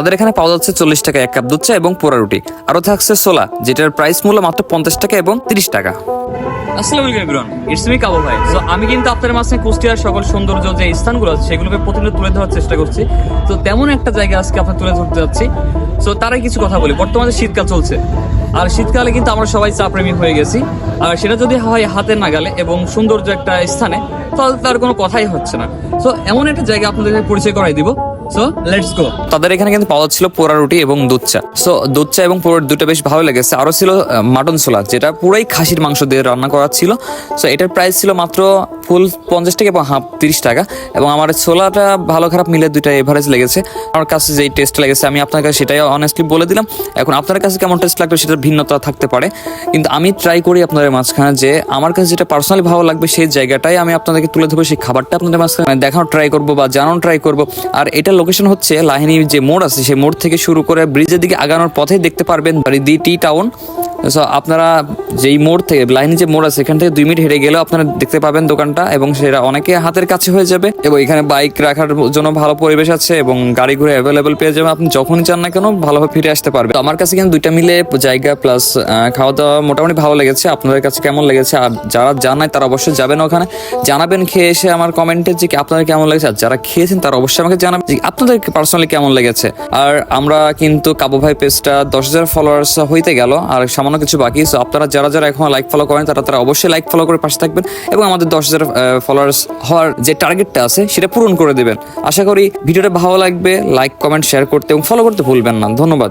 তাদের এখানে পাওয়া যাচ্ছে চল্লিশ টাকা এক কাপ চা এবং পোড়া রুটি। আরও থাকছে সোলা যেটার প্রাইস মূল্য মাত্র পঞ্চাশ টাকা এবং তিরিশ টাকা। আসসালামু আলাইকুম এভরিওয়ান ইটস মি কাবু ভাই। আমি কিন্তু আপনাদের মাঝে কুষ্টিয়ার সকল সৌন্দর্য যে স্থানগুলো আছে, সেগুলোকে প্রতিনিয়ত তুলে ধরার চেষ্টা করছি। তো তেমন একটা জায়গা আজকে আপনার তুলে ধরতে যাচ্ছি। সো তারাই কিছু কথা বলি। বর্তমানে শীতকাল চলছে। আর শীতকালে কিন্তু আমরা সবাই চা প্রেমী হয়ে গেছি। আর সেটা যদি হয় হাতের নাগালে এবং সৌন্দর্য একটা স্থানে, তাহলে তার কোনো কথাই হচ্ছে না। সো এমন একটা জায়গা আপনাদের পরিচয় করাই দিব। সো লেটস গো তাদের এখানে কিন্তু পাওয়া ছিল পোড়া রুটি এবং দুধ চা সো দুধ চা এবং পোড়া দুটো বেশ ভালো লেগেছে। আরও ছিল মাটন সোলা যেটা পুরাই খাসির মাংস দিয়ে রান্না করা ছিল। সো এটার প্রাইস ছিল মাত্র ফুল পঞ্চাশ টাকা এবং হাফ তিরিশ টাকা। এবং আমার ছোলাটা ভালো খারাপ মিলে দুইটা এভারেজ লেগেছে। আমার কাছে যেই টেস্ট লেগেছে, আমি আপনার কাছে সেটাই অনেস্টলি বলে দিলাম। এখন আপনার কাছে কেমন টেস্ট লাগবে সেটার ভিন্নতা থাকতে পারে। কিন্তু আমি ট্রাই করি আপনাদের মাঝখানে যে, আমার কাছে যেটা পার্সোনালি ভালো লাগবে সেই জায়গাটাই আমি আপনাদেরকে তুলে ধরবো, সেই খাবারটা আপনাদের মাঝখানে। মানে দেখানো ট্রাই করব বা জানানো ট্রাই করব। আর এটা লোকেশন হচ্ছে লাহিনী যে মোড় আছে, সেই মোড় থেকে শুরু করে ব্রিজের দিকে আগানোর পথে দেখতে পারবেন দি টি টাউন। সো আপনারা যেই মোড় থেকে লাইনে যে মোড় আছে এখান থেকে দুই মিনিট হেঁটে গেলেও আপনারা দেখতে পাবেন দোকানটা এবং সেটা অনেকে হাতের কাছে হয়ে যাবে এবং এখানে বাইক রাখার জন্য ভালো পরিবেশ আছে এবং গাড়ি ঘুরে অ্যাভেলেবেল পেয়ে যাবেন। আপনি যখনই চান না কেন, ভালোভাবে ফিরে আসতে পারবেন। আমার কাছে কিন্তু দুইটা মিলে জায়গা প্লাস খাওয়া দাওয়া মোটামুটি ভালো লেগেছে। আপনাদের কাছে কেমন লেগেছে? আর যারা জানায় তারা অবশ্যই যাবেন ওখানে। জানাবেন খেয়ে এসে আমার কমেন্টে যে আপনাদের কেমন লেগেছে। আর যারা খেয়েছেন, তারা অবশ্যই আমাকে জানাবেন আপনাদের পার্সোনালি কেমন লেগেছে? আর আমরা কিন্তু কাবু ভাই পেজটা দশ হাজার ফলোয়ার্স হইতে গেল, আর সামান্য কিছু বাকি সো আপনারা যারা যারা এখন লাইক ফলো করেন, তারা তারা অবশ্যই লাইক ফলো করে পাশে থাকবেন, এবং আমাদের দশ হাজার ফলোয়ার্স হওয়ার যে টার্গেটটা আছে, সেটা পূরণ করে দেবেন। আশা করি ভিডিওটা ভালো লাগবে লাইক কমেন্ট শেয়ার করতে এবং ফলো করতে ভুলবেন না। ধন্যবাদ।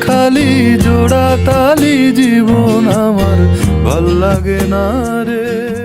খালি জোড়া তালি জীবন আমার। ভালো লাগে না রে।